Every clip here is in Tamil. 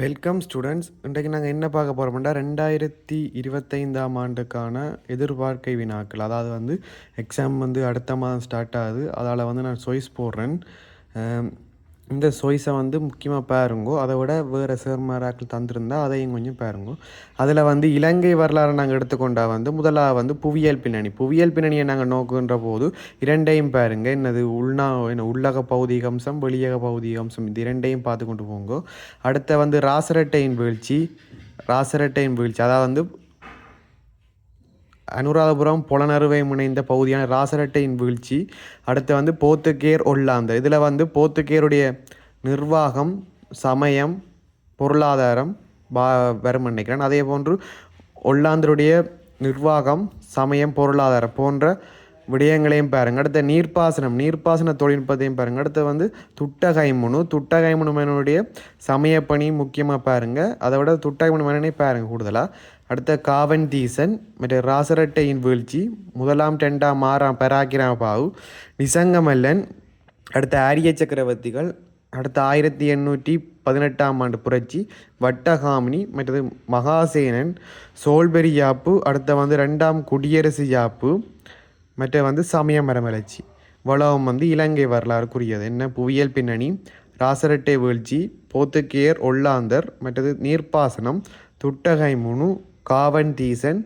வெல்கம் ஸ்டூடெண்ட்ஸ் இன்றைக்கு நாங்கள் என்ன பார்க்க போகிறோம்னா ரெண்டாயிரத்தி இருபத்தைந்தாம் ஆண்டுக்கான எதிர்பார்க்கை வினாக்கள். அதாவது வந்து எக்ஸாம் வந்து அடுத்த மாதம் ஸ்டார்ட் ஆகுது. அதால் வந்து நான் சொய்ஸ் போடுறேன். இந்த சொய்ஸை வந்து முக்கியமாக பாருங்கோ. அதை விட வேறு சேர்மாராக்கள் தந்திருந்தா அதையும் கொஞ்சம் பாருங்கோ. அதில் வந்து இலங்கை வரலாறு நாங்கள் எடுத்துக்கொண்டா வந்து முதலாக வந்து புவியியல் பின்னணி. புவியியல் பின்னணியை நாங்கள் நோக்குகின்ற போது இரண்டையும் பாருங்க. என்னது? உள்நா என்ன உள்ளக பௌதிக அம்சம் வெளியக பௌதிக அம்சம் இது இரண்டையும் பார்த்து கொண்டு போங்கோ. அடுத்த வந்து ராசரட்டையின் வீழ்ச்சி. ராசரட்டையின் வீழ்ச்சி. அதாவது வந்து அனுராதபுரம் புலனறுவை முனைந்த பகுதியான ராசரட்டையின் வீழ்ச்சி அடுத்து வந்து போத்துக்கேர் ஒல்லாந்தர். இதில் வந்து போத்துக்கேருடைய நிர்வாகம் சமயம் பொருளாதாரம் பா வரும் நினைக்கிறேன். அதே போன்று ஒல்லாந்தருடைய நிர்வாகம் சமயம் பொருளாதாரம் போன்ற விடயங்களையும் பாருங்க. அடுத்த நீர்ப்பாசனம் நீர்ப்பாசன தொழில்நுட்பத்தையும் பாருங்க. அடுத்து வந்து துட்டகைமுனு துட்டகைமுனுமனுடைய சமயப்பணி முக்கியமாக பாருங்க. அதை விட துட்டகைமுனுமனே பாருங்க கூடுதலாக அடுத்த காவன் தீசன் மற்ற ராசரட்டையின் வீழ்ச்சி முதலாம் ரெண்டாம் ஆறாம் பராக்கிராம பாவு நிசங்கமல்லன் அடுத்த ஆரிய சக்கரவர்த்திகள் அடுத்த ஆயிரத்தி எண்ணூற்றி பதினெட்டாம் ஆண்டு புரட்சி வட்டகாமினி மற்றது மகாசேனன் சோல்பெரி யாப்பு அடுத்த வந்து ரெண்டாம் குடியரசு யாப்பு மற்ற வந்து சமய மரமலர்ச்சி. வளவம் வந்து இலங்கை வரலாறுக்குரியது. என்ன? புவியியல் பின்னணி ராசரட்டை வீழ்ச்சி போத்துக்கேர் ஒல்லாந்தர் மற்றது நீர்ப்பாசனம் துட்டகை முனு காவன் தீசன்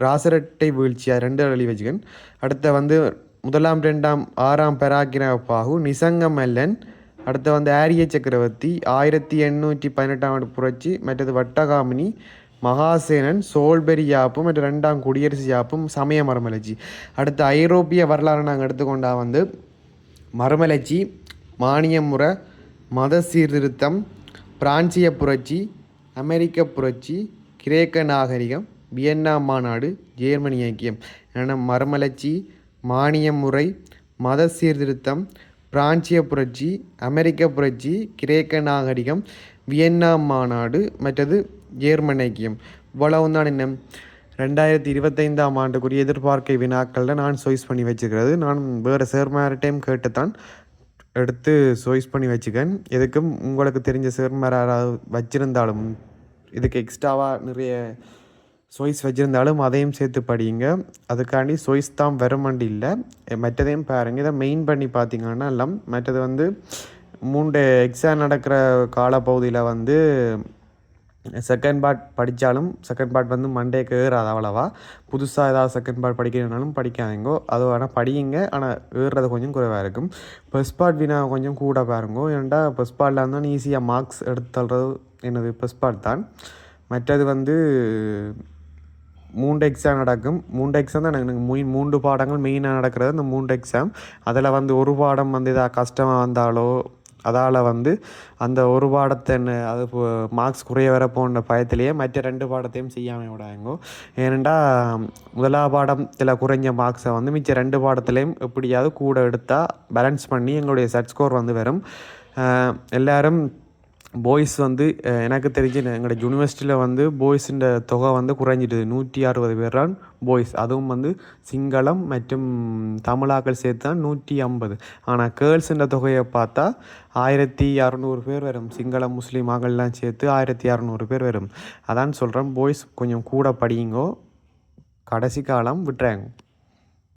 ராசரட்டை வீழ்ச்சியா ரெண்டு எழுதி வச்சுக்கன். அடுத்த வந்து முதலாம் ரெண்டாம் ஆறாம் பெராகிரபாகு நிசங்கமல்லன். அடுத்து வந்து ஆரிய சக்கரவர்த்தி ஆயிரத்தி எண்ணூற்றி பதினெட்டாம் ஆண்டு புரட்சி மற்றது வட்டகாமினி மகாசேனன் சோல்பெரி யாப்பும் மற்றும் ரெண்டாம் குடியரசு யாப்பும் சமய மரமலர்ச்சி அடுத்து ஐரோப்பிய வரலாறு நாங்கள் எடுத்துக்கொண்டா வந்து மறுமலர்ச்சி மானியமுறை மத சீர்திருத்தம் பிரான்சிய புரட்சி அமெரிக்க புரட்சி கிரேக்க நாகரிகம் வியன்னா மாநாடு ஜேர்மனி ஐக்கியம். என மறுமலர்ச்சி மானிய முறை மத சீர்திருத்தம் பிரான்சிய புரட்சி அமெரிக்க புரட்சி கிரேக்க நாகரிகம் வியன்னா மாநாடு மற்றது ஜேர்மன் ஐக்கியம் இவ்வளவு தான் என்ன ரெண்டாயிரத்தி இருபத்தைந்தாம் ஆண்டுக்குரிய எதிர்பார்க்கை வினாக்களில் நான் சாய்ஸ் பண்ணி வச்சுக்கிறது. நான் வேறு சேர்மார்டையும் கேட்டுத்தான் எடுத்து சாய்ஸ் பண்ணி வச்சுக்கேன். எதுக்கும் உங்களுக்கு தெரிஞ்ச சேர் யாராவது வச்சுருந்தாலும் இதுக்கு எக்ஸ்ட்ராவாக நிறைய சாய்ஸ் வச்சுருந்தாலும் அதையும் சேர்த்து படியுங்க. அதுக்காண்டி சாய்ஸ் தான் வரமண்டி இல்லை. மற்றதையும் பாருங்கள் இதை மெயின் பண்ணி பார்த்தீங்கன்னா எல்லாம் மற்றது வந்து மூன்று எக்ஸாம் நடக்கிற காலப்பகுதியில் வந்து செகண்ட் பார்ட் படித்தாலும் செகண்ட் பார்ட் வந்து மண்டேக்கு ஏறாது அவ்வளவா. புதுசாக ஏதாவது செகண்ட் பார்ட் படிக்கிறனாலும் படிக்காதீங்கோ. அது ஆனால் படியுங்க. ஆனால் ஏறுறது கொஞ்சம் குறைவாக இருக்கும். ஃபஸ்ட் பார்ட் வினா கொஞ்சம் கூட பாருங்கோ. ஏன்டா ஃபஸ்ட் பார்ட்டில் இருந்தாலும் ஈஸியாக மார்க்ஸ் எடுத்து தள்ளுறது என்னது ஃபஸ்ட் பார்ட் தான். மற்றது வந்து மூன்று எக்ஸாம் நடக்கும். மூன்று எக்ஸாம் தான் எனக்கு மூ மூன்று பாடங்கள் மெயினாக நடக்கிறது. இந்த மூன்று எக்ஸாம் அதில் வந்து ஒரு பாடம் வந்து இதாக கஷ்டமாக வந்தாலோ அதால் வந்து அந்த ஒரு பாடத்தை என்ன அது மார்க்ஸ் குறைய வர போன பயத்திலேயே மற்ற ரெண்டு பாடத்தையும் செய்யாமல் விடாங்கோ. ஏனெண்டா முதலா பாடத்தில் குறைஞ்ச மார்க்ஸை வந்து மிச்ச ரெண்டு பாடத்துலேயும் எப்படியாவது கூட எடுத்தால் பேலன்ஸ் பண்ணி எங்களுடைய செட் ஸ்கோர் வந்து வரும். எல்லோரும் பாய்ஸ் வந்து எனக்கு தெரிஞ்சு எங்களோட யூனிவர்சிட்டியில் வந்து பாய்ஸுன்ற தொகை வந்து குறைஞ்சிடுது நூற்றி அறுபது பேர் தான் பாய்ஸ் அதுவும் வந்து சிங்களம் மற்றும் தமிழாக்கள் சேர்த்து தான் நூற்றி ஐம்பது. ஆனால் கேர்ள்ஸுன்ற தொகையை பார்த்தா ஆயிரத்தி இரநூறு பேர் வரும். சிங்களம் முஸ்லீம் ஆக்கள்லாம் சேர்த்து ஆயிரத்தி இரநூறு பேர் வரும். அதான் சொல்கிறேன் பாய்ஸ் கொஞ்சம் கூட படியுங்கோ. கடைசி காலம் விட்டுறாங்க.